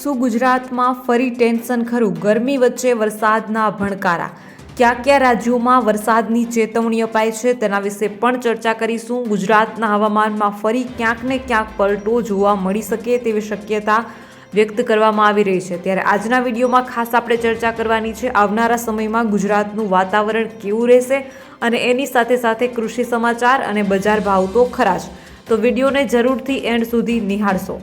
શું ગુજરાતમાં ફરી ટેન્શન ખરું? ગરમી વચ્ચે વરસાદના ભણકારા. કયા કયા રાજ્યોમાં વરસાદની ચેતવણી અપાય છે તેના વિશે પણ ચર્ચા કરીશું. ગુજરાતના હવામાનમાં ફરી ક્યાંક ને ક્યાંક પલટો જોવા મળી શકે તેવી શક્યતા વ્યક્ત કરવામાં આવી રહી છે. ત્યારે આજના વિડીયોમાં ખાસ આપણે ચર્ચા કરવાની છે, આવનારા સમયમાં ગુજરાતનું વાતાવરણ કેવું રહેશે અને એની સાથે સાથે કૃષિ સમાચાર અને બજાર ભાવ તો ખરા જ. તો વિડીયોને જરૂરથી એન્ડ સુધી નિહાળશો.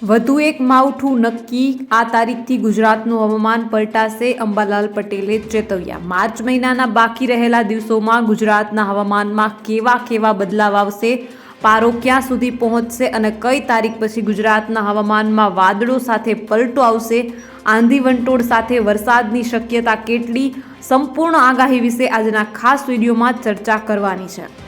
વધુ એક માવઠું નક્કી આ તારીખથી ગુજરાતનું હવામાન પલટાશે અંબાલાલ પટેલે ચેતવ્યા. માર્ચ મહિનાના બાકી રહેલા દિવસોમાં ગુજરાતના હવામાનમાં કેવા કેવા બદલાવ આવશે, પારો ક્યાં સુધી પહોંચશે અને કઈ તારીખ પછી ગુજરાતના હવામાનમાં વાદળો સાથે પલટો આવશે, આંધી વંટોળ સાથે વરસાદની શક્યતા કેટલી, સંપૂર્ણ આગાહી વિશે આજના ખાસ વિડીયોમાં ચર્ચા કરવાની છે.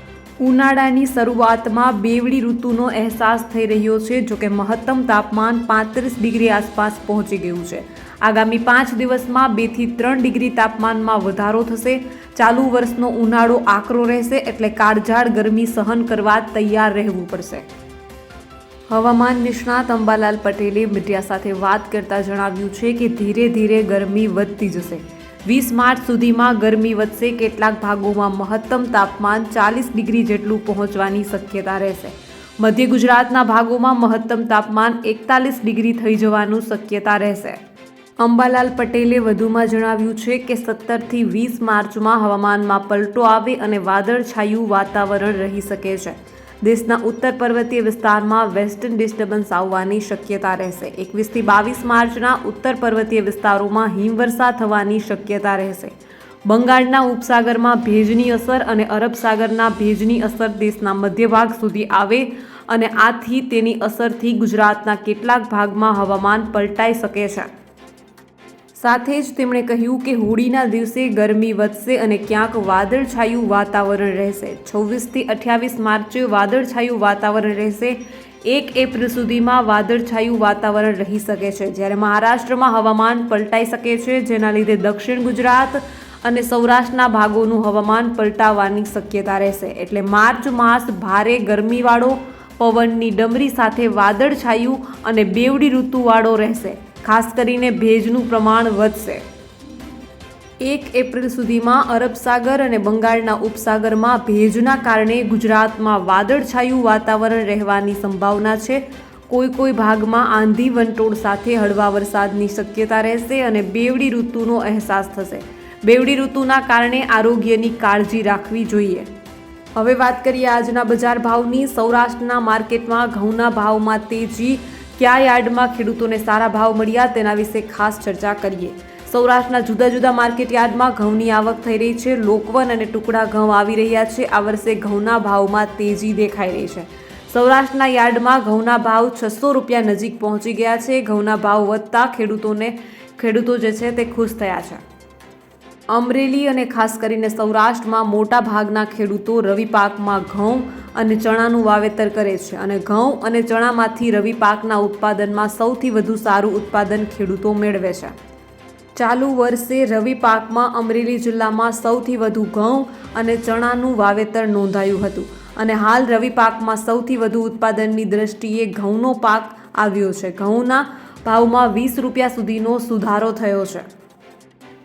ઉનાળાની શરૂઆતમાં બેવડી ઋતુનો અહેસાસ થઈ રહ્યો છે, જોકે મહત્તમ તાપમાન પાંત્રીસ ડિગ્રી આસપાસ પહોંચી ગયું છે. આગામી પાંચ દિવસમાં બેથી ત્રણ ડિગ્રી તાપમાનમાં વધારો થશે. ચાલુ વર્ષનો ઉનાળો આકરો રહેશે એટલે કાળઝાળ ગરમી સહન કરવા તૈયાર રહેવું પડશે. હવામાન નિષ્ણાત અંબાલાલ પટેલે મીડિયા સાથે વાત કરતા જણાવ્યું છે કે ધીરે ધીરે ગરમી વધતી જશે. વીસ માર્ચ સુધીમાં ગરમી વધશે. કેટલાક ભાગોમાં મહત્તમ તાપમાન ચાલીસ ડિગ્રી જેટલું પહોંચવાની શક્યતા રહેશે. મધ્ય ગુજરાતના ભાગોમાં મહત્તમ તાપમાન એકતાલીસ ડિગ્રી થઈ જવાનું શક્યતા રહેશે. અંબાલાલ પટેલે વધુમાં જણાવ્યું છે કે સત્તરથી વીસ માર્ચમાં હવામાનમાં પલટો આવે અને વાદળછાયું વાતાવરણ રહી શકે છે. દેશના ઉત્તર પર્વતીય વિસ્તારમાં વેસ્ટર્ન ડિસ્ટર્બન્સ આવવાની શક્યતા રહેશે. એકવીસથી બાવીસ માર્ચના ઉત્તર પર્વતીય વિસ્તારોમાં હિમવર્ષા થવાની શક્યતા રહેશે. બંગાળના ઉપસાગરમાં ભેજની અસર અને અરબ સાગરના ભેજની અસર દેશના મધ્ય ભાગ સુધી આવે અને આથી તેની અસરથી ગુજરાતના કેટલાક ભાગમાં હવામાન પલટાઈ શકે છે. સાથે જ તેમણે કહ્યું કે હોળીના દિવસે ગરમી વધશે અને ક્યાંક વાદળછાયું વાતાવરણ રહેશે. છવ્વીસથી અઠ્યાવીસ માર્ચે વાદળછાયું વાતાવરણ રહેશે. એક એપ્રિલ સુધીમાં વાદળછાયું વાતાવરણ રહી શકે છે. જ્યારે મહારાષ્ટ્રમાં હવામાન પલટાઈ શકે છે, જેના લીધે દક્ષિણ ગુજરાત અને સૌરાષ્ટ્રના ભાગોનું હવામાન પલટાવાની શક્યતા રહેશે. એટલે માર્ચ માસ ભારે ગરમીવાળો, પવનની ડમરી સાથે વાદળછાયું અને બેવડી ઋતુવાળો રહેશે. ખાસ કરીને ભેજનું પ્રમાણ વધશે. એક એપ્રિલ સુધીમાં અરબ સાગર અને બંગાળના ઉપસાગરમાં ભેજના કારણે ગુજરાતમાં વાદળછાયું વાતાવરણ રહેવાની સંભાવના છે. કોઈ કોઈ ભાગમાં આંધી વંટોળ સાથે હળવા વરસાદની શક્યતા રહેશે અને બેવડી ઋતુનો અહેસાસ થશે. બેવડી ઋતુના કારણે આરોગ્યની કાળજી રાખવી જોઈએ. હવે વાત કરીએ આજના બજાર ભાવની. સૌરાષ્ટ્રના માર્કેટમાં ઘઉંના ભાવમાં તેજી કયા યાર્ડમાં ખેડૂતોને સારા ભાવ મળ્યા તેના વિશે ખાસ ચર્ચા કરીએ. સૌરાષ્ટ્રના જુદા જુદા માર્કેટ યાર્ડમાં ઘઉંની આવક થઈ રહી છે. લોકવન અને ટુકડા ઘઉં આવી રહ્યા છે. આ વર્ષે ઘઉંના ભાવમાં તેજી દેખાઈ રહી છે. સૌરાષ્ટ્રના યાર્ડમાં ઘઉંના ભાવ છસો રૂપિયા નજીક પહોંચી ગયા છે. ઘઉંના ભાવ વધતા ખેડૂતોને ખેડૂતો જે છે તે ખુશ થયા છે. અમરેલી અને ખાસ કરીને સૌરાષ્ટ્રમાં મોટા ભાગના ખેડૂતો રવિ પાકમાં ઘઉં અને ચણાનું વાવેતર કરે છે અને ઘઉં અને ચણામાંથી રવિ પાકના ઉત્પાદનમાં સૌથી વધુ સારું ઉત્પાદન ખેડૂતો મેળવે છે. ચાલુ વર્ષે રવિ પાકમાં અમરેલી જિલ્લામાં સૌથી વધુ ઘઉં અને ચણાનું વાવેતર નોંધાયું હતું અને હાલ રવિ પાકમાં સૌથી વધુ ઉત્પાદનની દ્રષ્ટિએ ઘઉંનો પાક આવ્યો છે. ઘઉંના ભાવમાં વીસ રૂપિયા સુધીનો સુધારો થયો છે.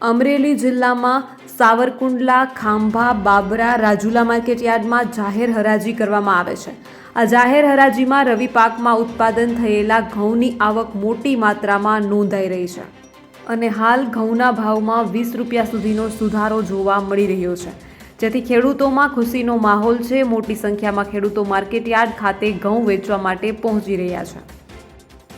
અમરેલી જિલ્લામાં સાવરકુંડલા, ખાંભા, બાબરા, રાજુલા માર્કેટ યાર્ડમાં જાહેર હરાજી કરવામાં આવે છે. આ જાહેર હરાજીમાં રવિ પાકમાં ઉત્પાદન થયેલા ઘઉંની આવક મોટી માત્રામાં નોંધાઈ રહી છે અને હાલ ઘઉંના ભાવમાં વીસ રૂપિયા સુધીનો સુધારો જોવા મળી રહ્યો છે. જેથી ખેડૂતોમાં ખુશીનો માહોલ છે. મોટી સંખ્યામાં ખેડૂતો માર્કેટયાર્ડ ખાતે ઘઉં વેચવા માટે પહોંચી રહ્યા છે.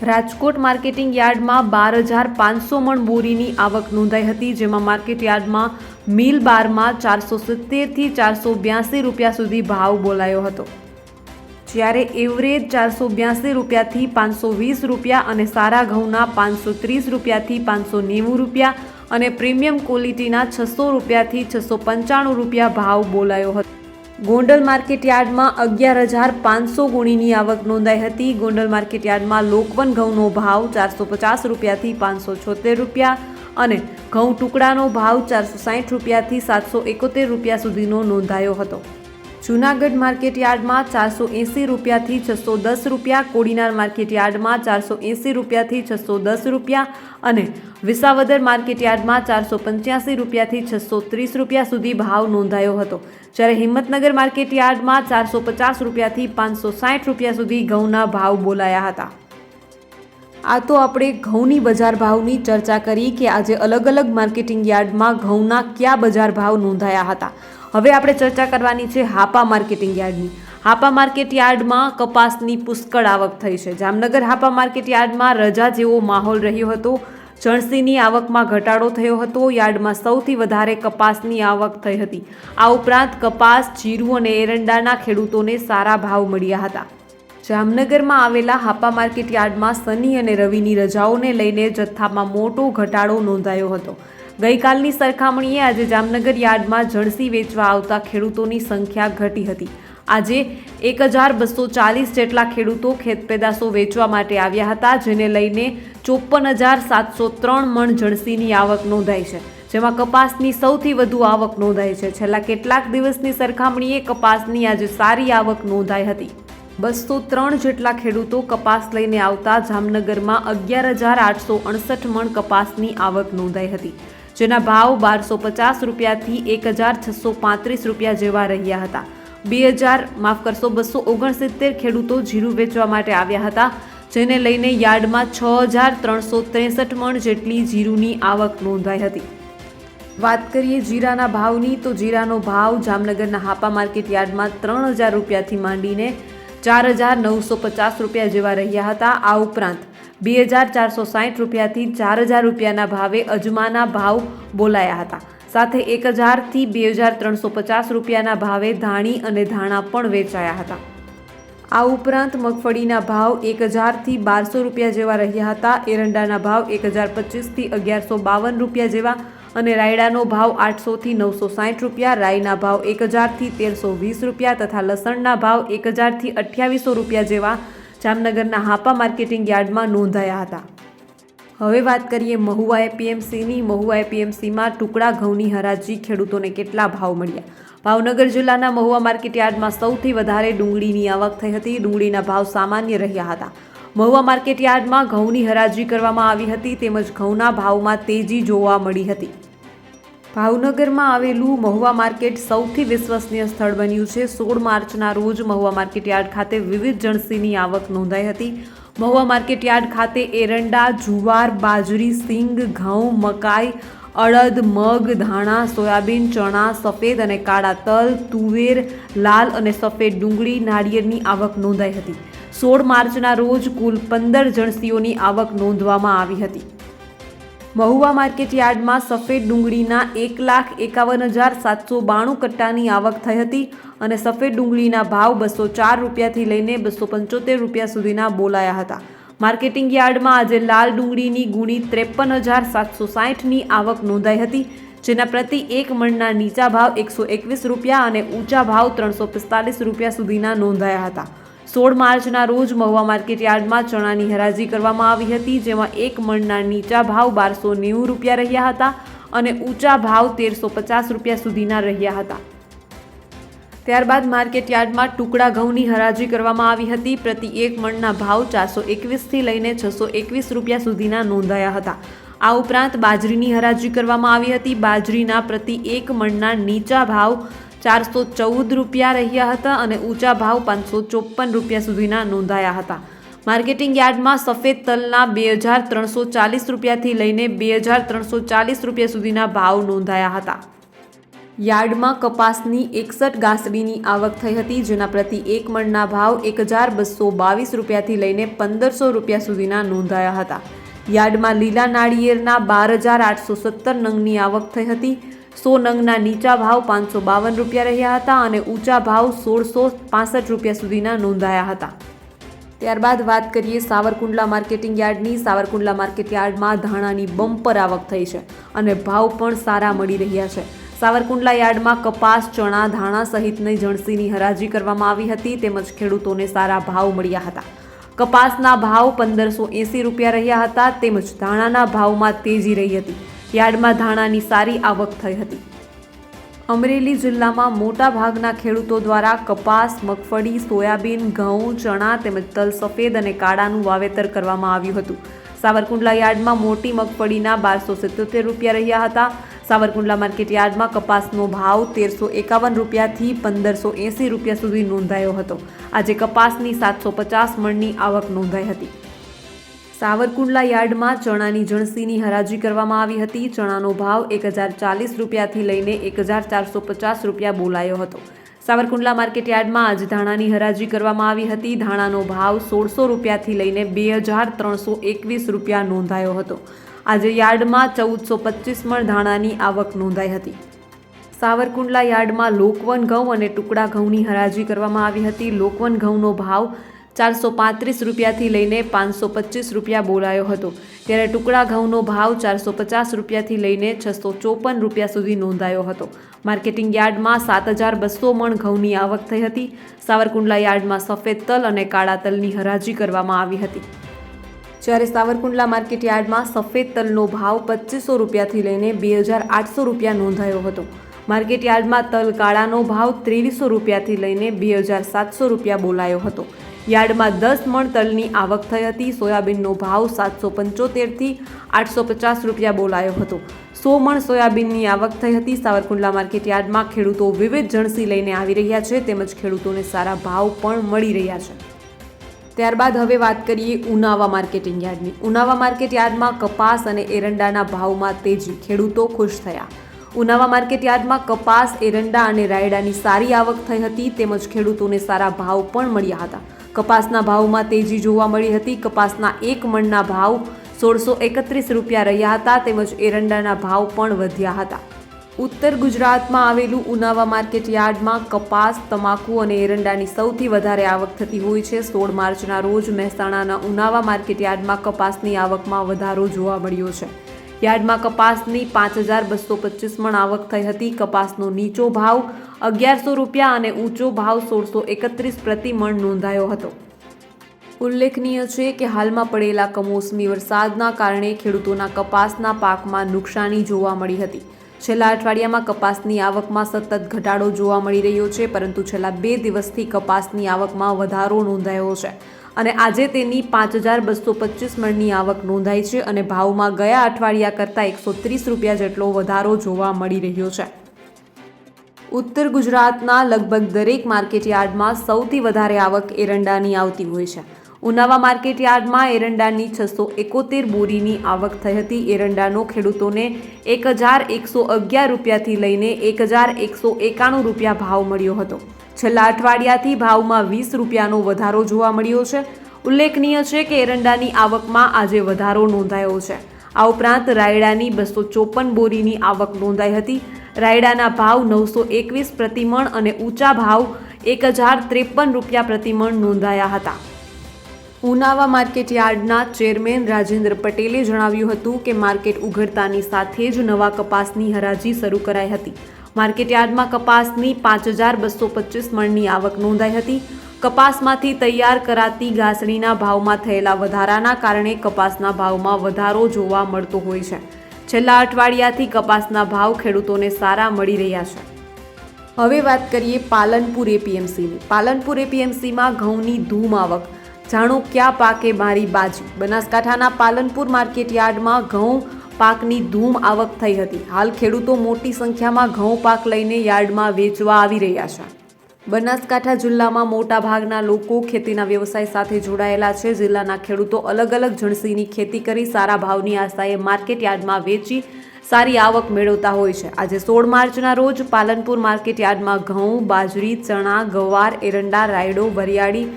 રાજકોટ માર્કેટિંગ યાર્ડમાં બાર હજાર પાંચસો મણ બોરીની આવક નોંધાઈ હતી, જેમાં માર્કેટ યાર્ડમાં મિલ બારમાં ચારસો સિત્તેરથી ચારસો બ્યાસી રૂપિયા સુધી ભાવ બોલાયો હતો. જ્યારે એવરેજ ચારસો બ્યાસી રૂપિયાથી પાંચસો વીસ રૂપિયા અને સારા ઘઉંના પાંચસો ત્રીસ રૂપિયાથી પાંચસો નેવું રૂપિયા અને પ્રીમિયમ ક્વોલિટીના છસો રૂપિયાથી છસો પંચાણું રૂપિયા ભાવ બોલાયો હતો. ગોંડલ માર્કેટ યાર્ડમાં અગિયાર હજાર પાંચસો ગુણીની આવક નોંધાઈ હતી. ગોંડલ માર્કેટ યાર્ડમાં લોકવન ઘઉંનો ભાવ ચારસો પચાસ રૂપિયાથી પાંચસો છોતેર રૂપિયા અને ઘઉં ટુકડાનો ભાવ ચારસો સાઠ રૂપિયાથી સાતસો એકોતેર રૂપિયા સુધીનો નોંધાયો હતો. જૂનાગઢ માર્કેટ યાર્ડમાં ચારસો એંસી રૂપિયાથી છસો દસ રૂપિયા, કોડીનાર માર્કેટ યાર્ડમાં ચારસો એંસી રૂપિયાથી છસો દસ રૂપિયા અને વિસાવદર માર્કેટ યાર્ડમાં ચારસો પંચ્યાસી રૂપિયાથી છસો ત્રીસ રૂપિયા સુધી ભાવ નોંધાયો હતો. જ્યારે હિંમતનગર માર્કેટ યાર્ડમાં ચારસો પચાસ રૂપિયાથી પાંચસો સાઠ રૂપિયા સુધી ઘઉંના ભાવ બોલાયા હતા. આ તો આપણે ઘઉંની બજાર ભાવની ચર્ચા કરી કે આજે અલગ અલગ માર્કેટિંગ યાર્ડમાં ઘઉંના કયા બજાર ભાવ નોંધાયા હતા. હવે આપણે ચર્ચા કરવાની છે હાપા માર્કેટિંગ યાર્ડની. હાપા માર્કેટ યાર્ડમાં કપાસની પુષ્કળ આવક થઈ છે. જામનગર હાપા માર્કેટ યાર્ડમાં રજા જેવો માહોલ રહ્યો હતો. જણસીની આવકમાં ઘટાડો થયો હતો. યાર્ડમાં સૌથી વધારે કપાસની આવક થઈ હતી. આ ઉપરાંત કપાસ, જીરું અને એરંડાના ખેડૂતોને સારા ભાવ મળ્યા હતા. જામનગરમાં આવેલા હાપા માર્કેટ યાર્ડમાં શનિ અને રવિની રજાઓને લઈને જથ્થામાં મોટો ઘટાડો નોંધાયો હતો. ગઈકાલની સરખામણીએ આજે જામનગર યાર્ડમાં જણસી વેચવા આવતા ખેડૂતોની સંખ્યા ઘટી હતી. આજે એક હજાર બસો ચાલીસ જેટલા ખેડૂતો ખેતપેદાશો વેચવા માટે આવ્યા હતા, જેને લઈને ચોપન હજાર સાતસો ત્રણ મણ જણસીની આવક નોંધાઈ છે, જેમાં કપાસની સૌથી વધુ આવક નોંધાઈ છે. છેલ્લા કેટલાક દિવસની સરખામણીએ કપાસની આજે સારી આવક નોંધાઈ હતી. બસો ત્રણ જેટલા ખેડૂતો કપાસ લઈને આવતા જામનગરમાં અગિયાર હજાર આઠસો અડસઠ મણ કપાસની આવક નોંધાઈ હતી. જેના ભાવ બારસો પચાસ રૂપિયાથી એક હજાર છસો પાંત્રીસ રૂપિયા જેવા રહ્યા હતા. બે હજાર માફ કરશો, બસો ઓગણસિત્તેર ખેડૂતો જીરું વેચવા માટે આવ્યા હતા, જેને લઈને યાર્ડમાં છ હજાર ત્રણસો ત્રેસઠ મણ જેટલી જીરુની આવક નોંધાઈ હતી. વાત કરીએ જીરાના ભાવની, તો જીરાનો ભાવ જામનગરના હાપા માર્કેટ યાર્ડમાં ત્રણ હજાર રૂપિયાથી માંડીને ચાર હજાર નવસો પચાસ રૂપિયા જેવા રહ્યા હતા. આ ઉપરાંત બે હજાર ચારસો સાહીઠ રૂપિયાથી ચાર હજાર રૂપિયાના ભાવે અજમાના ભાવ બોલાયા હતા. સાથે એક હજારથી બે હજાર ત્રણસો પચાસ રૂપિયાના ભાવે ધાણી અને ધાણા પણ વેચાયા હતા. આ ઉપરાંત મગફળીના ભાવ એક હજારથી બારસો રૂપિયા જેવા રહ્યા હતા. એરંડાના ભાવ એક હજાર પચીસથી અગિયારસો બાવન રૂપિયા જેવા અને રાયડાનો ભાવ આઠસોથી નવસો સાઠ રૂપિયા, રાઈના ભાવ એક હજારથી તેરસો વીસ રૂપિયા તથા લસણના ભાવ એક હજારથી અઠ્યાવીસો રૂપિયા જેવા જામનગરના હાપા માર્કેટિંગ યાર્ડમાં નોંધાયા હતા. હવે વાત કરીએ મહુવા એપીએમસીની. મહુવા એપીએમસીમાં ટુકડા ઘઉંની હરાજી, ખેડૂતોને કેટલા ભાવ મળ્યા? ભાવનગર જિલ્લાના મહુવા માર્કેટ યાર્ડમાં સૌથી વધારે ડુંગળીની આવક થઈ હતી. ડુંગળીના ભાવ સામાન્ય રહ્યા હતા. મહુવા માર્કેટ યાર્ડમાં ઘઉંની હરાજી કરવામાં આવી હતી તેમજ ઘઉંના ભાવમાં તેજી જોવા મળી હતી. ભાવનગરમાં આવેલું મહુવા માર્કેટ સૌથી વિશ્વસનીય સ્થળ બન્યું છે. સોળ માર્ચના રોજ મહુવા માર્કેટ યાર્ડ ખાતે વિવિધ જણસીની આવક નોંધાઈ હતી. મહુવા માર્કેટ યાર્ડ ખાતે એરંડા, જુવાર, બાજરી, સિંગ, ઘઉં, મકાઈ, અડદ, મગ, ધાણા, સોયાબીન, ચણા, સફેદ અને કાળા તલ, તુવેર, લાલ અને સફેદ ડુંગળી નાળિયેરની આવક નોંધાઈ હતી. સોળ માર્ચના રોજ કુલ પંદર જણસીઓની આવક નોંધવામાં આવી હતી. મહુવા માર્કેટ યાર્ડમાં સફેદ ડુંગળીના એક લાખ એકાવન હજાર સાતસો બાણું કટ્ટાની આવક થઈ હતી અને સફેદ ડુંગળીના ભાવ બસો ચાર રૂપિયાથી લઈને બસો પંચોતેર રૂપિયા સુધીના બોલાયા હતા. માર્કેટિંગ યાર્ડમાં આજે લાલ ડુંગળીની ગુણી ત્રેપન હજાર સાતસો સાઠની આવક નોંધાઈ હતી, જેના પ્રતિ એક મણના નીચા ભાવ એકસો એકવીસ રૂપિયા અને ઊંચા ભાવ ત્રણસો પિસ્તાલીસ રૂપિયા સુધીના નોંધાયા હતા. સોળ માર્ચના રોજ મહુવા માર્કેટ ચણાની હરાજી કરવામાં આવી હતી, જેમાં એક મણના નીચા ભાવ બારસો નેવું રૂપિયા રહ્યા હતા અને ઊંચા ભાવ તેરસો પચાસ રૂપિયા સુધીના રહ્યા હતા. ત્યારબાદ માર્કેટ યાર્ડમાં ટુકડા ઘઉંની હરાજી કરવામાં આવી હતી. પ્રતિ એક મણના ભાવ ચારસો એકવીસથી લઈને છસો એકવીસ રૂપિયા સુધીના નોંધાયા હતા. આ ઉપરાંત બાજરીની હરાજી કરવામાં આવી હતી. બાજરીના પ્રતિ એક મણના નીચા ભાવ ચારસો ચૌદ રૂપિયા રહ્યા હતા અને ઊંચા ભાવ પાંચસો ચોપન રૂપિયા સુધીના નોંધાયા હતા. માર્કેટિંગ યાર્ડમાં સફેદ તલના બે હજાર ત્રણસો ચાલીસ રૂપિયાથી લઈને બે હજાર ત્રણસો ચાલીસ રૂપિયા સુધીના ભાવ નોંધાયા હતા. યાર્ડમાં કપાસની એકસઠ ગાંસડીની આવક થઈ હતી, જેના પ્રતિ એક મણના ભાવ એક હજાર બસો બાવીસ રૂપિયાથી લઈને પંદરસો રૂપિયા સુધીના નોંધાયા હતા. યાર્ડમાં લીલા નાળિયેરના બાર હજાર આઠસો સત્તર નંગની આવક થઈ હતી. સો નંગના નીચા ભાવ પાંચસો બાવન રૂપિયા રહ્યા હતા અને ઊંચા ભાવ સોળસો પાસઠ રૂપિયા સુધીના નોંધાયા હતા. ત્યારબાદ વાત કરીએ સાવરકુંડલા માર્કેટિંગ યાર્ડની. સાવરકુંડલા માર્કેટ યાર્ડમાં ધાણાની બમ્પર આવક થઈ છે અને ભાવ પણ સારા મળી રહ્યા છે. સાવરકુંડલા યાર્ડમાં કપાસ, ચણા, ધાણા સહિતની જણસીની હરાજી કરવામાં આવી હતી તેમજ ખેડૂતોને સારા ભાવ મળ્યા હતા. કપાસના ભાવ પંદરસો એંસી રૂપિયા રહ્યા હતા તેમજ ધાણાના ભાવમાં તેજી રહી હતી. યાર્ડમાં ધાણાની સારી આવક થઈ હતી. અમરેલી જિલ્લામાં મોટા ભાગના ખેડૂતો દ્વારા કપાસ, મગફળી, સોયાબીન, ઘઉં, ચણા તેમજ તલ સફેદ અને કાળાનું વાવેતર કરવામાં આવ્યું હતું. સાવરકુંડલા યાર્ડમાં મોટી મગફળીના બારસો સિત્તોતેર રૂપિયા રહ્યા હતા. સાવરકુંડલા માર્કેટ યાર્ડમાં કપાસનો ભાવ તેરસો એકાવન રૂપિયાથી પંદરસો એંસી રૂપિયા સુધી નોંધાયો હતો. આજે કપાસની સાતસો પચાસ મણની આવક નોંધાઈ હતી. સાવરકુંડલા યાર્ડમાં ચણાની જણસીની હરાજી કરવામાં આવી હતી. ચણાનો ભાવ એક હજાર ચાલીસ રૂપિયાથી લઈને એક હજાર ચારસો પચાસ રૂપિયા બોલાયો હતો. સાવરકુંડલા માર્કેટ યાર્ડમાં આજ ધાણાની હરાજી કરવામાં આવી હતી. ધાણાનો ભાવ સોળસો રૂપિયાથી લઈને બે હજાર ત્રણસો એકવીસ રૂપિયા નોંધાયો હતો. આજે યાર્ડમાં ચૌદસો પચીસ મણ ધાણાની આવક નોંધાઈ હતી. સાવરકુંડલા યાર્ડમાં લોકવન ઘઉં અને ટુકડા ઘઉંની હરાજી કરવામાં આવી હતી. લોકવન ઘઉંનો ભાવ ચારસો પાંત્રીસ રૂપિયાથી લઈને પાંચસો પચીસ રૂપિયા બોલાયો હતો. ત્યારે ટુકડા ઘઉંનો ભાવ ચારસો પચાસ રૂપિયાથી લઈને છસો ચોપન રૂપિયા સુધી નોંધાયો હતો. માર્કેટિંગ યાર્ડમાં સાત હજાર બસો મણ ઘઉંની આવક થઈ હતી. સાવરકુંડલા યાર્ડમાં સફેદ તલ અને કાળા તલની હરાજી કરવામાં આવી હતી. જ્યારે સાવરકુંડલા માર્કેટ યાર્ડમાં સફેદ તલનો ભાવ પચીસો રૂપિયાથી લઈને બે હજાર આઠસો રૂપિયા નોંધાયો હતો. માર્કેટ યાર્ડમાં તલ કાળાનો ભાવ ત્રેવીસો રૂપિયાથી લઈને બે હજાર સાતસો રૂપિયા બોલાયો હતો. યાર્ડમાં દસ મણ તલની આવક થઈ હતી. સોયાબીનનો ભાવ સાતસો પંચોતેરથી આઠસો પચાસ રૂપિયા બોલાયો હતો. સો મણ સોયાબીનની આવક થઈ હતી. સાવરકુંડલા માર્કેટ યાર્ડમાં ખેડૂતો વિવિધ જણસી લઈને આવી રહ્યા છે. તેમજ ખેડૂતોને સારા ભાવ પણ મળી રહ્યા છે. ત્યારબાદ હવે વાત કરીએ ઉનાવા માર્કેટિંગ યાર્ડની. ઉનાવા માર્કેટ યાર્ડમાં કપાસ અને એરંડાના ભાવમાં તેજી. ખેડૂતો ખુશ થયા. ઉનાવા માર્કેટ યાર્ડમાં કપાસ, એરંડા અને રાયડાની સારી આવક થઈ હતી. તેમજ ખેડૂતોને સારા ભાવ પણ મળ્યા હતા. કપાસના ભાવમાં તેજી જોવા મળી હતી. કપાસના એક મણના ભાવ સોળસો એકત્રીસ રૂપિયા રહ્યા હતા, તેમજ એરંડાના ભાવ પણ વધ્યા હતા. ઉત્તર ગુજરાતમાં આવેલું ઉનાવા માર્કેટ યાર્ડમાં કપાસ, તમાકુ અને એરંડાની સૌથી વધારે આવક થતી હોય છે. સોળ માર્ચના રોજ મહેસાણાના ઉનાવા માર્કેટ યાર્ડમાં કપાસની આવકમાં વધારો જોવા મળ્યો છે. યાર્ડમાં કપાસની પાંચ હજાર બસો પચીસ મણ આવક થઈ હતી. કપાસનો નીચો ભાવ અગિયારસો રૂપિયા અને ઊંચો ભાવ સોળસો એકત્રીસ પ્રતિ મણ નોંધાયો હતો. ઉલ્લેખનીય છે કે હાલમાં પડેલા કમોસમી વરસાદના કારણે ખેડૂતોના કપાસના પાકમાં નુકસાની જોવા મળી હતી. છેલ્લા અઠવાડિયામાં કપાસની આવકમાં સતત ઘટાડો જોવા મળી રહ્યો છે, પરંતુ છેલ્લા બે દિવસથી કપાસની આવકમાં વધારો નોંધાયો છે. અને આજે તેની પાંચ હજાર બસો પચીસ મણની આવક નોંધાઈ છે અને ભાવમાં ગયા અઠવાડિયા કરતાં એકસો ત્રીસ રૂપિયા જેટલો વધારો જોવા મળી રહ્યો છે. ઉત્તર ગુજરાતના લગભગ દરેક માર્કેટ યાર્ડમાં સૌથી વધારે આવક એરંડાની આવતી હોય છે. ઉનાવા માર્કેટ યાર્ડમાં એરંડાની છસો એકોતેર બોરીની આવક થઈ હતી. એરંડાનો ખેડૂતોને એક હજાર એકસો અગિયાર રૂપિયાથી લઈને એક હજાર એકસો એકાણું રૂપિયા ભાવ મળ્યો હતો. છેલ્લા અઠવાડિયાથી ભાવમાં વીસ રૂપિયાનો વધારો જોવા મળ્યો છે. ઉલ્લેખનીય છે કે એરંડાની આવકમાં આજે વધારો નોંધાયો છે. આ ઉપરાંત રાયડાની બસો ચોપન બોરીની આવક નોંધાઈ હતી. રાયડાના ભાવ નવસો એકવીસ પ્રતિમણ અને ઊંચા ભાવ એક હજાર ત્રેપન રૂપિયા પ્રતિમણ નોંધાયા હતા. ઉનાવા માર્કેટ યાર્ડના ચેરમેન રાજેન્દ્ર પટેલે જણાવ્યું હતું કે માર્કેટ ઉઘડતાની સાથે જ નવા કપાસની હરાજી શરૂ કરાઈ હતી. માર્કેટ યાર્ડમાં કપાસની પાંચ હજાર બસો પચીસ મણની આવક નોંધાઈ હતી. કપાસમાંથી તૈયાર કરાતી ઘાસણીના ભાવમાં થયેલા વધારાના કારણે કપાસના ભાવમાં વધારો જોવા મળતો હોય છે. છેલ્લા અઠવાડિયાથી કપાસના ભાવ ખેડૂતોને સારા મળી રહ્યા છે. હવે વાત કરીએ પાલનપુર એપીએમસીની પાલનપુર એપીએમસીમાં ઘઉંની ધૂમ આવક. જાણો ક્યાં પાકે મારી બાજી? બનાસકાંઠાના પાલનપુર માર્કેટ યાર્ડમાં ઘઉં પાકની ધૂમ આવક થઈ હતી. હાલ ખેડૂતો મોટી સંખ્યામાં ઘઉં પાક લઈને યાર્ડમાં વેચવા આવી રહ્યા છે. બનાસકાંઠા જિલ્લામાં મોટાભાગના લોકો ખેતીના વ્યવસાય સાથે જોડાયેલા છે. જિલ્લાના ખેડૂતો અલગ અલગ જણસીની ખેતી કરી સારા ભાવની આશાએ માર્કેટ યાર્ડમાં વેચી સારી આવક મેળવતા હોય છે. આજે સોળ માર્ચના રોજ પાલનપુર માર્કેટ યાર્ડમાં ઘઉં, બાજરી, ચણા, ગવાર, એરંડા, રાયડો, વરિયાળી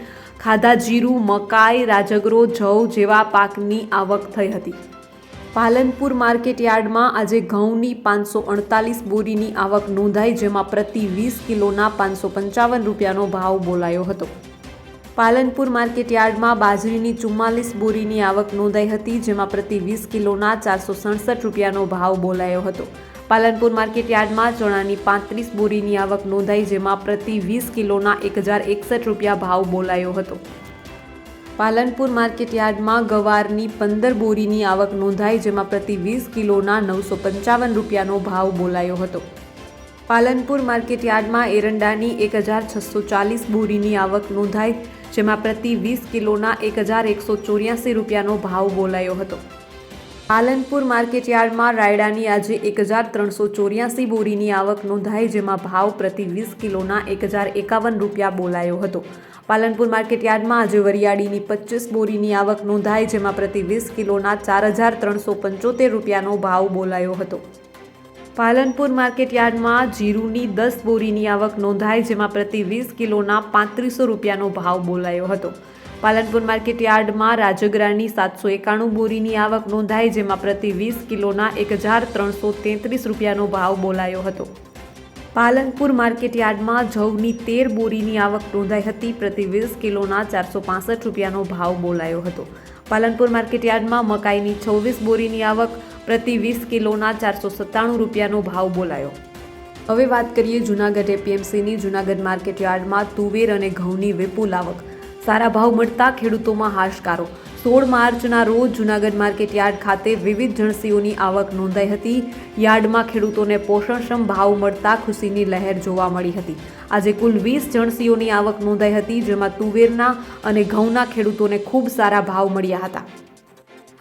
ખાધા જીરું, મકાઈ, રાજગરો, જવ જેવા પાકની આવક થઈ હતી. પાલનપુર માર્કેટ યાર્ડમાં આજે ઘઉંની પાંચસો અડતાલીસ બોરીની આવક નોંધાઈ, જેમાં પ્રતિ વીસ કિલોના પાંચસો પંચાવન રૂપિયાનો ભાવ બોલાયો હતો. પાલનપુર માર્કેટ યાર્ડમાં બાજરીની ચુમ્માલીસ બોરીની આવક નોંધાઈ હતી, જેમાં પ્રતિ વીસ કિલોના ચારસો સડસઠ રૂપિયાનો ભાવ બોલાયો હતો. પાલનપુર માર્કેટ યાર્ડમાં ચણાની પાંત્રીસ બોરીની આવક નોંધાઈ જેમાં પ્રતિ વીસ કિલોના એક હજાર એકસઠ રૂપિયા ભાવ બોલાયો હતો. પાલનપુર માર્કેટ યાર્ડમાં ગવારની પંદર બોરીની આવક નોંધાઈ જેમાં પ્રતિ વીસ કિલોના નવસો પંચાવન રૂપિયાનો ભાવ બોલાયો હતો. પાલનપુર માર્કેટ યાર્ડમાં એરંડાની એક હજાર છસો ચાલીસ બોરીની આવક નોંધાઈ, જેમાં પ્રતિ વીસ કિલોના એક હજાર એકસો ચોર્યાસી રૂપિયાનો ભાવ બોલાયો હતો. પાલનપુર માર્કેટ યાર્ડમાં રાયડાની આજે એક હજાર ત્રણસો ચોર્યાસી બોરીની આવક નોંધાઈ, જેમાં ભાવ પ્રતિ વીસ કિલોના એક હજાર એકાવન રૂપિયા બોલાયો હતો. પાલનપુર માર્કેટ યાર્ડમાં આજે વરિયાળીની પચીસ બોરીની આવક નોંધાઈ, જેમાં પ્રતિ વીસ કિલોના ચાર હજાર ત્રણસો પંચોતેર રૂપિયાનો ભાવ બોલાયો હતો. પાલનપુર માર્કેટ યાર્ડમાં જીરુની દસ બોરીની આવક નોંધાઈ, જેમાં પ્રતિ વીસ કિલોના પાંત્રીસો રૂપિયાનો ભાવ બોલાયો હતો. પાલનપુર માર્કેટ યાર્ડમાં રાજગરાની સાતસો એકાણું બોરીની આવક નોંધાઈ, જેમાં પ્રતિ વીસ કિલોના એક હજાર ત્રણસો તેત્રીસ રૂપિયાનો ભાવ બોલાયો હતો. પાલનપુર માર્કેટ યાર્ડમાં જવની તેર બોરીની આવક નોંધાઈ હતી, પ્રતિ વીસ કિલોના ચારસો પાસઠ રૂપિયાનો ભાવ બોલાયો હતો. પાલનપુર માર્કેટ યાર્ડમાં મકાઈની છવ્વીસ બોરીની આવક, પ્રતિ વીસ કિલોના ચારસો સત્તાણું રૂપિયાનો ભાવ બોલાયો. હવે વાત કરીએ જૂનાગઢ એપીએમસીની જૂનાગઢ માર્કેટ યાર્ડમાં તુવેર અને ઘઉંની વિપુલ આવક. સારા ભાવ મળતા ખેડૂતોમાં હાશકારો. સોળ માર્ચના રોજ જૂનાગઢ માર્કેટ યાર્ડ ખાતે વિવિધ જણસીઓની આવક નોંધાઈ હતી. યાર્ડમાં ખેડૂતોને પોષણક્ષમ ભાવ મળતા ખુશીની લહેર જોવા મળી હતી. આજે કુલ વીસ જણસીઓની આવક નોંધાઈ હતી, જેમાં તુવેરના અને ઘઉંના ખેડૂતોને ખૂબ સારા ભાવ મળ્યા હતા.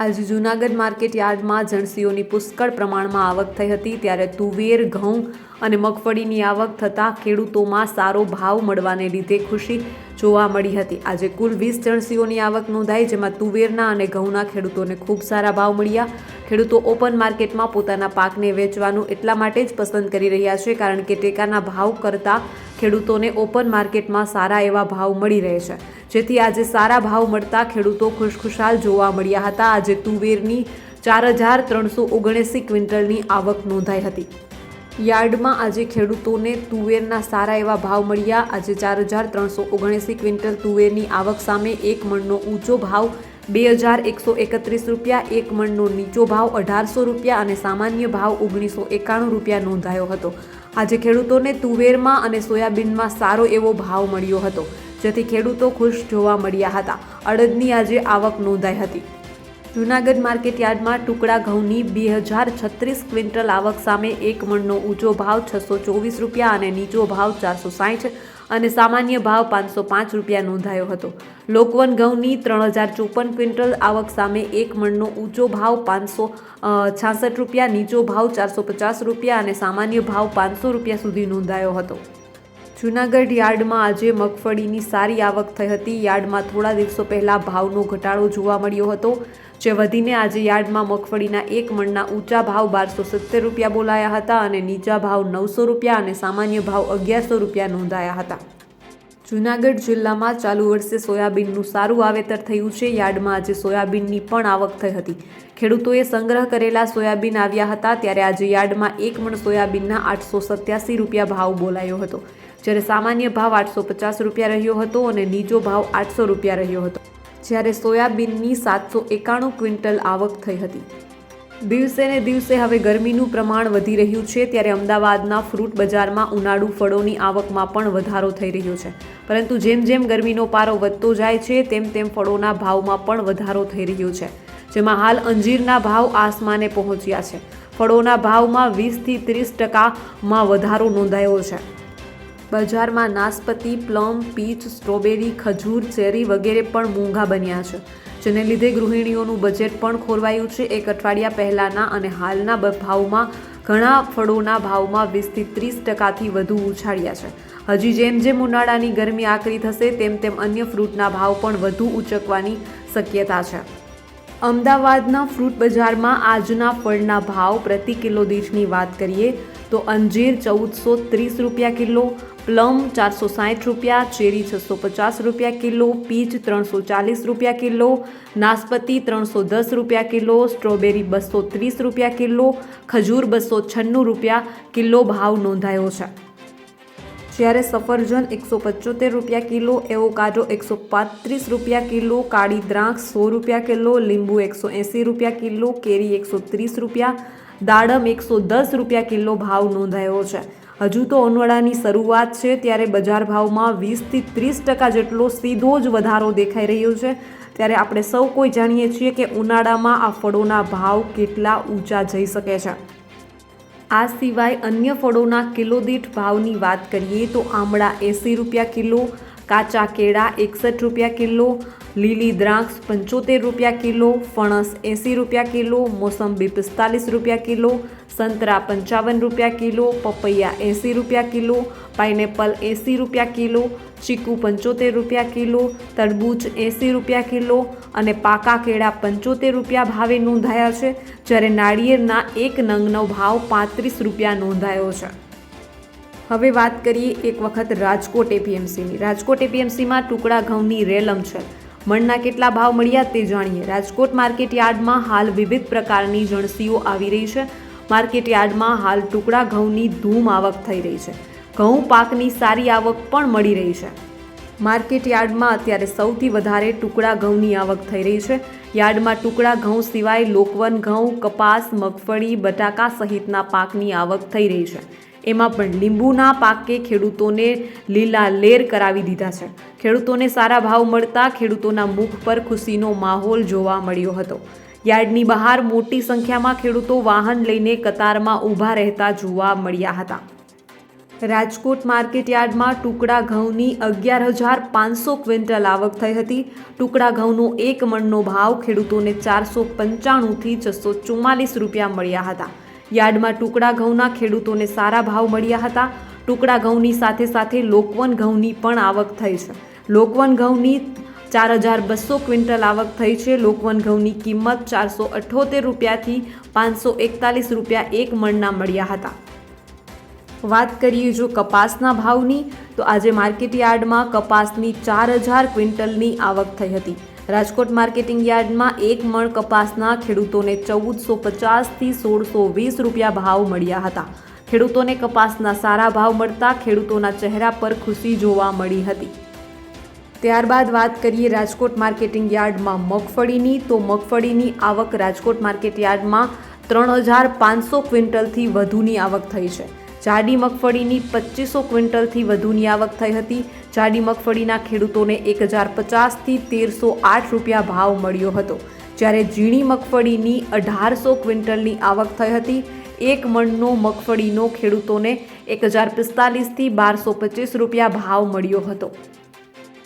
આજે જૂનાગઢ માર્કેટ યાર્ડમાં જણસીઓની પુષ્કળ પ્રમાણમાં આવક થઈ હતી, ત્યારે તુવેર, ઘઉં અને મગફળીની આવક થતાં ખેડૂતોમાં સારો ભાવ મળવાને લીધે ખુશી જોવા મળી હતી. આજે કુલ વીસ જણસીઓની આવક નોંધાઈ, જેમાં તુવેરના અને ઘઉંના ખેડૂતોને ખૂબ સારા ભાવ મળ્યા. ખેડૂતો ઓપન માર્કેટમાં પોતાના પાકને વેચવાનું એટલા માટે જ પસંદ કરી રહ્યા છે, કારણ કે ટેકાના ભાવ કરતાં ખેડૂતોને ઓપન માર્કેટમાં સારા એવા ભાવ મળી રહે છે. જેથી આજે સારા ભાવ મળતા ખેડૂતો ખુશખુશાલ જોવા મળ્યા હતા. આજે તુવેરની ચાર હજાર ત્રણસો ઓગણસી ક્વિન્ટલની આવક નોંધાઈ હતી. યાર્ડમાં આજે ખેડૂતોને તુવેરના સારા એવા ભાવ મળ્યા. આજે ચાર હજાર ત્રણસો ઓગણસી ક્વિન્ટલ તુવેરની આવક સામે એક મણનો ઊંચો ભાવ બે હજાર એકસો એકત્રીસ રૂપિયા, એક મણનો નીચો ભાવ અઢારસો રૂપિયા અને સામાન્ય ભાવ ઓગણીસો એકાણું રૂપિયા નોંધાયો હતો. આજે ખેડૂતોને તુવેરમાં અને સોયાબીનમાં સારો એવો ભાવ મળ્યો હતો, જેથી ખેડૂતો ખુશ જોવા મળ્યા હતા. અડદની આજે આવક નોંધાઈ હતી. જૂનાગઢ માર્કેટ યાર્ડમાં ટુકડા ઘઉંની બે હજાર છત્રીસ ક્વિન્ટલ આવક સામે એક મણનો ઊંચો ભાવ છસો ચોવીસ રૂપિયા અને નીચો ભાવ ચારસો સાહીઠ અને સામાન્ય ભાવ પાંચસો પાંચ રૂપિયા નોંધાયો હતો. લોકવન ઘઉંની ત્રણ હજાર ચોપન ક્વિન્ટલ આવક સામે એક મણનો ઊંચો ભાવ પાંચસો છાસઠ રૂપિયા, નીચો ભાવ ચારસો પચાસ રૂપિયા અને સામાન્ય ભાવ પાંચસો રૂપિયા સુધી નોંધાયો હતો. જૂનાગઢ યાર્ડમાં આજે મગફળીની સારી આવક થઈ હતી. યાર્ડમાં થોડા દિવસો પહેલાં ભાવનો ઘટાડો જોવા મળ્યો હતો. જે વધીને આજે યાર્ડમાં મગફળીના એક મણના ઊંચા ભાવ બારસો સિત્તેર રૂપિયા બોલાયા હતા અને નીચા ભાવ નવસો રૂપિયા અને સામાન્ય ભાવ અગિયારસો રૂપિયા નોંધાયા હતા. જૂનાગઢ જિલ્લામાં ચાલુ વર્ષે સોયાબીનનું સારું વાવેતર થયું છે. યાર્ડમાં આજે સોયાબીનની પણ આવક થઈ હતી. ખેડૂતોએ સંગ્રહ કરેલા સોયાબીન આવ્યા હતા, ત્યારે આજે યાર્ડમાં એક મણ સોયાબીનના આઠસો સત્યાસી રૂપિયા ભાવ બોલાયો હતો. જ્યારે સામાન્ય ભાવ આઠસો પચાસ રૂપિયા રહ્યો હતો અને નીચો ભાવ આઠસો રૂપિયા રહ્યો હતો. જ્યારે સોયાબીનની સાતસો એકાણું ક્વિન્ટલ આવક થઈ હતી. દિવસે ને દિવસે હવે ગરમીનું પ્રમાણ વધી રહ્યું છે, ત્યારે અમદાવાદના ફ્રૂટ બજારમાં ઉનાળુ ફળોની આવકમાં પણ વધારો થઈ રહ્યો છે. પરંતુ જેમ જેમ ગરમીનો પારો વધતો જાય છે, તેમ તેમ ફળોના ભાવમાં પણ વધારો થઈ રહ્યો છે, જેમાં હાલ અંજીરના ભાવ આસમાને પહોંચ્યા છે. ફળોના ભાવમાં વીસથી ત્રીસ ટકામાં વધારો નોંધાયો છે. બજારમાં નાસપતિ, પ્લમ, પીચ, સ્ટ્રોબેરી, ખજૂર, ચેરી વગેરે પણ મોંઘા બન્યા છે, જેને લીધે ગૃહિણીઓનું બજેટ પણ ખોરવાયું છે. એક અઠવાડિયા પહેલાંના અને હાલના ભાવમાં ઘણા ફળોના ભાવમાં વીસથી ત્રીસ ટકાથી વધુ ઉછાળ્યા છે. હજી જેમ જેમ ઉનાળાની ગરમી આકરી થશે, તેમ તેમ અન્ય ફ્રૂટના ભાવ પણ વધુ ઉચકવાની શક્યતા છે. અમદાવાદના ફ્રૂટ બજારમાં આજના ફળના ભાવ પ્રતિ કિલો દીઠની વાત કરીએ, તો અંજીર ચૌદસો ત્રીસ રૂપિયા કિલો પ્લમ, ચારસો સાઠ રૂપિયા, ચેરી છસો પચાસ રૂપિયા કિલો, પીચ ત્રણસો ચાલીસ રૂપિયા કિલો, નાસપતિ ત્રણસો દસ રૂપિયા કિલો, સ્ટ્રોબેરી બસો ત્રીસ રૂપિયા કિલો, ખજૂર બસો છન્નું રૂપિયા કિલો ભાવ નોંધાયો છે. જ્યારે સફરજન એકસો પચોતેર રૂપિયા કિલો, એવોકાડો એકસો પાંત્રીસ રૂપિયા કિલો, કાળી દ્રાક્ષ સો રૂપિયા કિલો, લીંબુ એકસો એંસી રૂપિયા કિલો, કેરી એકસો ત્રીસ રૂપિયા, દાડમ એકસો દસ રૂપિયા કિલો ભાવ નોંધાયો છે. હજુ તો ઉનાળાની શરૂઆત છે ત્યારે બજાર ભાવમાં વીસથી ત્રીસ ટકા જેટલો સીધો જ વધારો દેખાઈ રહ્યો છે. ત્યારે આપણે સૌ કોઈ જાણીએ છીએ કે ઉનાળામાં આ ફળોના ભાવ કેટલા ઊંચા જઈ શકે છે. આ સિવાય અન્ય ફળોના કિલો દીઠ ભાવની વાત કરીએ તો આમળા એંસી રૂપિયા કિલો કાચા કેળા એકસઠ રૂપિયા કિલો, લીલી દ્રાક્ષ પંચોતેર રૂપિયા કિલો, ફણસ એંસી રૂપિયા કિલો, મોસંબી પિસ્તાલીસ રૂપિયા કિલો, સંતરા પંચાવન રૂપિયા કિલો, પપૈયા એંસી રૂપિયા કિલો, પાઇનેપલ એંસી રૂપિયા કિલો, ચીકુ પંચોતેર રૂપિયા કિલો, તરબૂચ એંસી રૂપિયા કિલો અને પાકા કેળા પંચોતેર રૂપિયા ભાવે નોંધાયા છે, જ્યારે નાળિયેરના એક નંગનો ભાવ પાંત્રીસ રૂપિયા નોંધાયો છે. હવે વાત કરીએ એક વખત રાજકોટ એપીએમસીની રાજકોટ એપીએમસીમાં ટુકડા ઘઉંની રેલમ છે. મણના કેટલા ભાવ મળ્યા તે જાણીએ. રાજકોટ માર્કેટ યાર્ડમાં હાલ વિવિધ પ્રકારની જણસીઓ આવી રહી છે. માર્કેટ યાર્ડમાં હાલ ટુકડા ઘઉંની ધૂમ આવક થઈ રહી છે. ઘઉં પાકની સારી આવક પણ મળી રહી છે. માર્કેટ યાર્ડમાં અત્યારે સૌથી વધારે ટુકડા ઘઉંની આવક થઈ રહી છે. યાર્ડમાં ટુકડા ઘઉં સિવાય લોકવન ઘઉં, કપાસ, મગફળી, બટાકા સહિતના પાકની આવક થઈ રહી છે. એમાં પણ લીંબુના પાકે ખેડૂતોને લીલા લેર કરાવી દીધા છે. ખેડૂતોને સારા ભાવ મળતા ખેડૂતોના મુખ પર ખુશીનો માહોલ જોવા મળ્યો હતો. યાર્ડની બહાર મોટી સંખ્યામાં ખેડૂતો વાહન લઈને કતારમાં ઊભા રહેતા જોવા મળ્યા હતા. રાજકોટ માર્કેટ યાર્ડમાં ટુકડા ઘઉંની અગિયાર હજાર પાંચસો ક્વિન્ટલ આવક થઈ હતી. ટુકડા ઘઉંનો એક મણનો ભાવ ખેડૂતોને ચારસો પંચાણુંથી છસો ચુમ્માલીસ રૂપિયા મળ્યા હતા. યાર્ડમાં ટુકડા ઘઉંના ખેડૂતોને સારા ભાવ મળ્યા હતા. ટુકડા ઘઉંની સાથે સાથે લોકવન ઘઉંની પણ આવક થઈ છે. લોકવન ઘઉંની ચાર હજાર બસો ક્વિન્ટલ આવક થઈ છે. લોકવન ઘઉંની કિંમત ચારસો અઠ્ઠોતેર રૂપિયાથી પાંચસો એકતાલીસ રૂપિયા એક મણના મળ્યા હતા. વાત કરીએ જો કપાસના ભાવની, તો આજે માર્કેટ યાર્ડમાં કપાસની ચાર હજાર ક્વિન્ટલની આવક થઈ હતી. રાજકોટ માર્કેટિંગ યાર્ડમાં એક મણ કપાસના ખેડૂતોને ચૌદસો પચાસથી સોળસો વીસ રૂપિયા ભાવ મળ્યા હતા. ખેડૂતોને કપાસના સારા ભાવ મળતા ખેડૂતોના ચહેરા પર ખુશી જોવા મળી હતી. ત્યારબાદ વાત કરીએ રાજકોટ માર્કેટિંગ યાર્ડમાં મગફળીની, તો મગફળીની આવક રાજકોટ માર્કેટ યાર્ડમાં ત્રણ હજાર પાંચસો ક્વિન્ટલથી વધુની આવક થઈ છે. જાડી મગફળીની પચીસો ક્વિન્ટલથી વધુની આવક થઈ હતી. જાડી મગફળીના ખેડૂતોને એક હજાર પચાસથી તેરસો આઠ રૂપિયા ભાવ મળ્યો હતો. જ્યારે ઝીણી મગફળીની અઢારસો ક્વિન્ટલની આવક થઈ હતી. એક મણનો મગફળીનો ખેડૂતોને એક હજાર પિસ્તાલીસથી બારસો પચીસ રૂપિયા ભાવ મળ્યો હતો.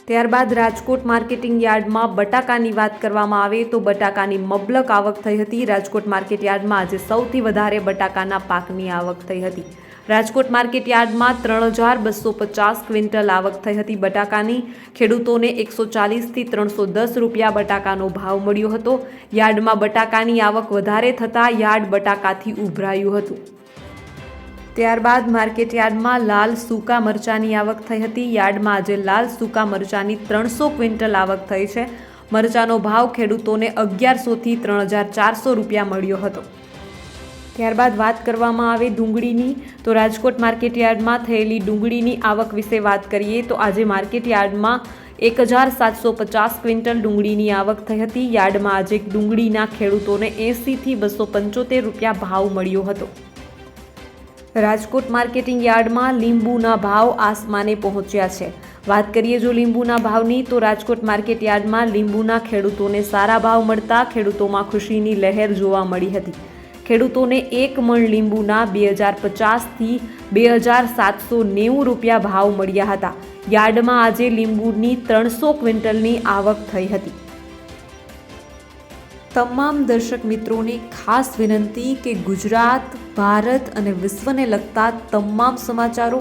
ત્યારબાદ રાજકોટ માર્કેટિંગ યાર્ડમાં બટાકાની વાત કરવામાં આવે તો બટાકાની મબલક આવક થઈ હતી. રાજકોટ માર્કેટ યાર્ડમાં આજે સૌથી વધારે બટાકાના પાકની આવક થઈ હતી. રાજકોટ માર્કેટ યાર્ડમાં ત્રણ હજાર બસો પચાસ ક્વિન્ટલ આવક થઈ હતી. બટાકાની ખેડૂતોને એકસો ચાલીસથી ત્રણસો દસ રૂપિયા બટાકાનો ભાવ મળ્યો હતો. યાર્ડમાં બટાકાની આવક વધારે થતાં યાર્ડ બટાકાથી ઉભરાયું હતું. ત્યારબાદ માર્કેટ યાર્ડમાં લાલ સૂકા મરચાની આવક થઈ હતી. યાર્ડમાં આજે લાલ સૂકા મરચાની ત્રણસો ક્વિન્ટલ આવક થઈ છે. મરચાનો ભાવ ખેડૂતોને અગિયારસોથી ત્રણ હજાર ચારસો રૂપિયા મળ્યો હતો. ત્યારબાદ વાત કરવામાં આવે ડુંગળીની, તો રાજકોટ માર્કેટ યાર્ડમાં થયેલી ડુંગળીની આવક વિશે વાત કરીએ, તો આજે માર્કેટ યાર્ડમાં એક હજાર સાતસો પચાસ ક્વિન્ટલ ડુંગળીની આવક થઈ હતી. યાર્ડમાં આજે ડુંગળીના ખેડૂતોને એંસીથી બસો પંચોતેર રૂપિયા ભાવ મળ્યો હતો. રાજકોટ માર્કેટિંગ યાર્ડમાં લીંબુના ભાવ આસમાને પહોંચ્યા છે. વાત કરીએ જો લીંબુના ભાવની, તો રાજકોટ માર્કેટ યાર્ડમાં લીંબુના ખેડૂતોને સારા ભાવ મળતા ખેડૂતોમાં ખુશીની લહેર જોવા મળી હતી. ખેડૂતોને એક મણ લીંબુના બે હજાર પચાસથી બે હજાર સાતસો નેવું રૂપિયા ભાવ મળ્યા હતા. યાર્ડમાં આજે લીંબુની ત્રણસો ક્વિન્ટલની આવક થઈ હતી. તમામ દર્શક મિત્રોને ખાસ વિનંતી કે ગુજરાત, ભારત અને વિશ્વને લગતા તમામ સમાચારો